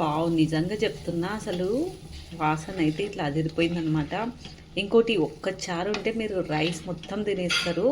Wow నిజంగా చెప్తున్నా. అసలు వాసన అయితే ఇట్లా అదిరిపోయిందనమాట ఇంకోటి ఒక్క చారు ఉంటే మీరు రైస్ మొత్తం తినేస్తారు.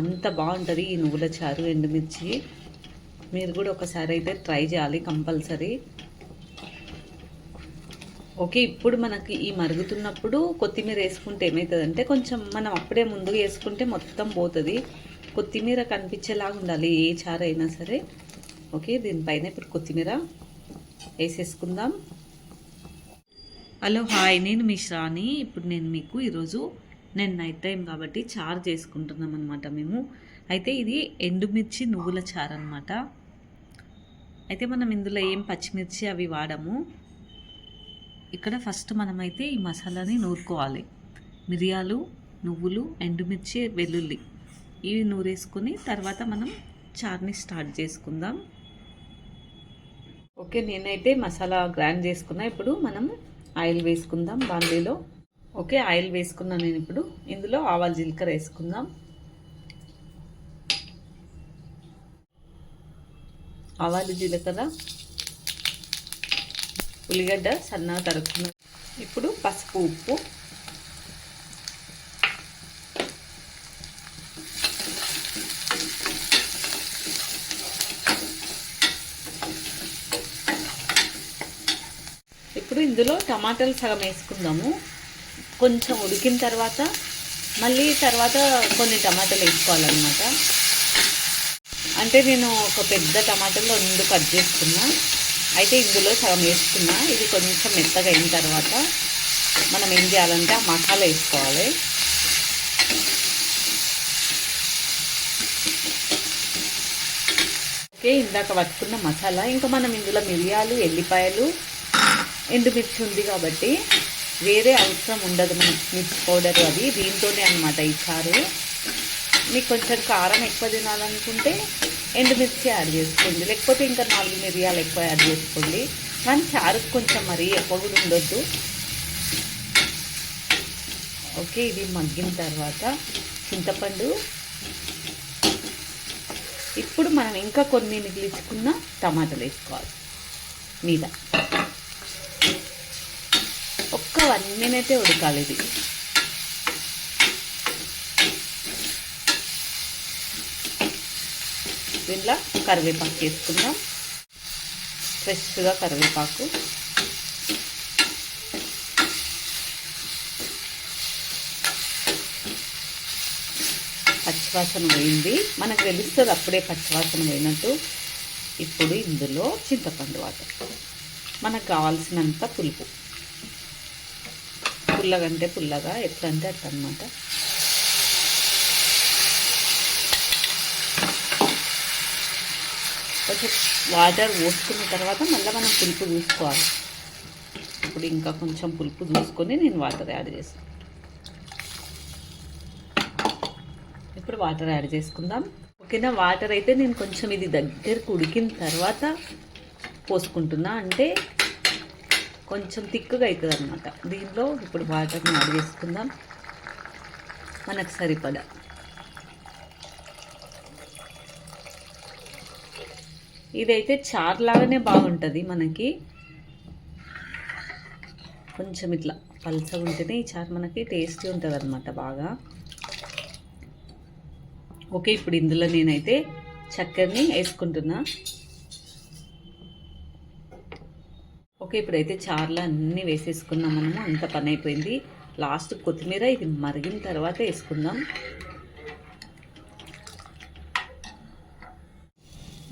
అంత బాగుంటుంది ఈ నువ్వుల చారు ఎండుమిర్చి. మీరు కూడా ఒకసారి అయితే ట్రై చేయాలి కంపల్సరీ. ఓకే ఇప్పుడు మనకి ఈ మరుగుతున్నప్పుడు కొత్తిమీర వేసుకుంటే ఏమవుతుందంటే కొంచెం మనం అప్పుడే ముందుగా వేసుకుంటే మొత్తం పోతుంది. కొత్తిమీర కనిపించేలాగా ఉండాలి ఏ చారు అయినా సరే. ఓకే దీనిపైన ఇప్పుడు కొత్తిమీర వేసేసుకుందాం. Hello hi. నేను మీ ఇప్పుడు నేను మీకు ఈరోజు నేను నైట్ టైం కాబట్టి చారు చేసుకుంటున్నాం అనమాట మేము. అయితే ఇది ఎండుమిర్చి నువ్వుల చారు అనమాట అయితే మనం ఇందులో ఏం పచ్చిమిర్చి అవి వాడము. ఇక్కడ ఫస్ట్ మనమైతే ఈ మసాలాని నూరుకోవాలి. మిరియాలు నువ్వులు ఎండుమిర్చి వెల్లుల్లి. ఇవి నూరేసుకొని తర్వాత మనం చార్ని స్టార్ట్ చేసుకుందాం. ఓకే నేనైతే మసాలా గ్రైండ్ చేసుకున్నా. ఇప్పుడు మనం ఆయిల్ వేసుకుందాం బాండీలో. ఓకే ఆయిల్ వేసుకున్నా నేను ఇప్పుడు. ఇందులో ఆవాలు జీలకర్ర వేసుకుందాం. ఆవాలు జీలకర్ర. ఉల్లిగడ్డ సన్నగా తరుక్కున్నాం. ఇప్పుడు పసుపు ఉప్పు. ఇప్పుడు ఇందులో టమాటాలు సగం వేసుకుందాము. కొంచెం ఉడికిన తర్వాత మళ్ళీ తర్వాత కొన్ని టమాటాలు వేసుకోవాలన్నమాట. అంటే నేను ఒక పెద్ద టమాటాలో రెండు కట్ చేసుకున్నా. అయితే ఇందులో సగం వేసుకున్నా. ఇది కొంచెం మెత్తగా అయిన తర్వాత మనం ఏం చేయాలంటే ఆ మసాలా వేసుకోవాలి. ఓకే ఇందాక పట్టుకున్న మసాలా. ఇంకా మనం ఇందులో మిరియాలు ఎల్లిపాయలు ఎండుమిర్చి ఉంది కాబట్టి వేరే అవసరం ఉండదు మనకి మిర్చి పౌడర్ అది దీంతోనే అనమాట ఈ చారు. మీకు కొంచెం కారం ఎక్కువ తినాలనుకుంటే ఎండుమిర్చి యాడ్ చేసుకోండి. లేకపోతే ఇంకా నాలుగు మిరియాలు ఎక్కువ యాడ్ చేసుకోండి. కానీ చారుకు కొంచెం మరీ ఎక్కువ కూడా ఉండొద్దు. ఓకే ఇది మగ్గిన తర్వాత చింతపండు. ఇప్పుడు మనం ఇంకా కొన్ని మిగిలించుకున్న టమాటాలు వేసుకోవాలి. మీద. ఒక్క వన్ మినిట్ ఉడకాలి ఇది. దీంట్లో కరివేపాకు వేసుకుందాం. ఫ్రెష్గా కరివేపాకు. పచ్చివాసన పోయింది. మనకు తెలుస్తుంది అప్పుడే పచ్చివాసన పోయినట్టు. ఇప్పుడు ఇందులో చింతపండు వాటర్. మనకు కావాల్సినంత పులుపు. పుల్లగంటే పుల్లగా ఎప్పుడంటే అట్లా అనమాట కొంచెం వాటర్ పోసుకున్న తర్వాత మళ్ళీ మనం పులుపు చూసుకోవాలి. ఇప్పుడు ఇంకా కొంచెం పులుపు చూసుకొని నేను వాటర్ యాడ్ చేస్తాను ఇప్పుడు వాటర్ యాడ్ చేసుకుందాం. ఓకేనా? వాటర్ అయితే నేను కొంచెం ఇది దగ్గరకు ఉడికిన తర్వాత పోసుకుంటున్నా. అంటే కొంచెం తిక్కుగా అవుతుంది అనమాట దీనిలో ఇప్పుడు వాటర్ని యాడ్ చేసుకుందాం. మనకు సరిపడా. ఇదైతే చార్ లాగానే బాగుంటుంది మనకి. కొంచెం ఇట్లా పల్చగా ఉంటేనే ఈ చారు మనకి టేస్టీ ఉంటుంది అనమాట బాగా. ఓకే ఇప్పుడు ఇందులో నేనైతే చక్కెరని వేసుకుంటున్నా. ఓకే ఇప్పుడైతే చార్లు అన్నీ వేసేసుకున్నాం మనము. అంత పని అయిపోయింది లాస్ట్ కొత్తిమీర ఇది మరిగిన తర్వాత వేసుకుందాం.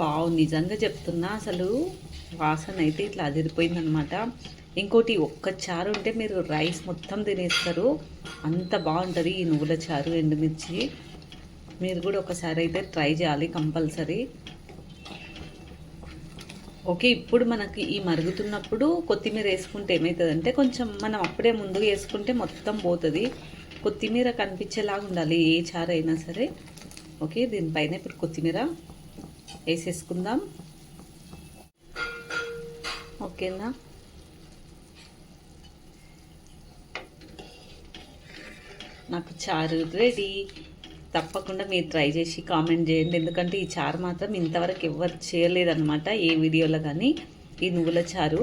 వావ్ నిజంగా చెప్తున్నా అసలు. వాసన అయితే ఇట్లా అదిరిపోయిందనమాట ఇంకోటి ఒక్క చారు ఉంటే మీరు రైస్ మొత్తం తినేస్తారు. అంత బాగుంటుంది ఈ నువ్వుల చారు ఎండుమిర్చి. మీరు కూడా ఒకసారి అయితే ట్రై చేయాలి కంపల్సరీ. ఓకే ఇప్పుడు మనకి ఈ మరుగుతున్నప్పుడు కొత్తిమీర వేసుకుంటే ఏమవుతుందంటే కొంచెం మనం అప్పుడే ముందుగా వేసుకుంటే మొత్తం పోతుంది. కొత్తిమీర కనిపించేలాగా ఉండాలి ఏ చారు అయినా సరే. ఓకే దీనిపైన ఇప్పుడు కొత్తిమీర వేసేసుకుందాం. ఓకేనా? నాకు చారు రెడీ. తప్పకుండా మీరు ట్రై చేసి కామెంట్ చేయండి. ఎందుకంటే ఈ చారు మాత్రం ఇంతవరకు ఎవరు చేయలేదన్నమాట ఏ వీడియోలో కానీ. ఈ నువ్వుల చారు.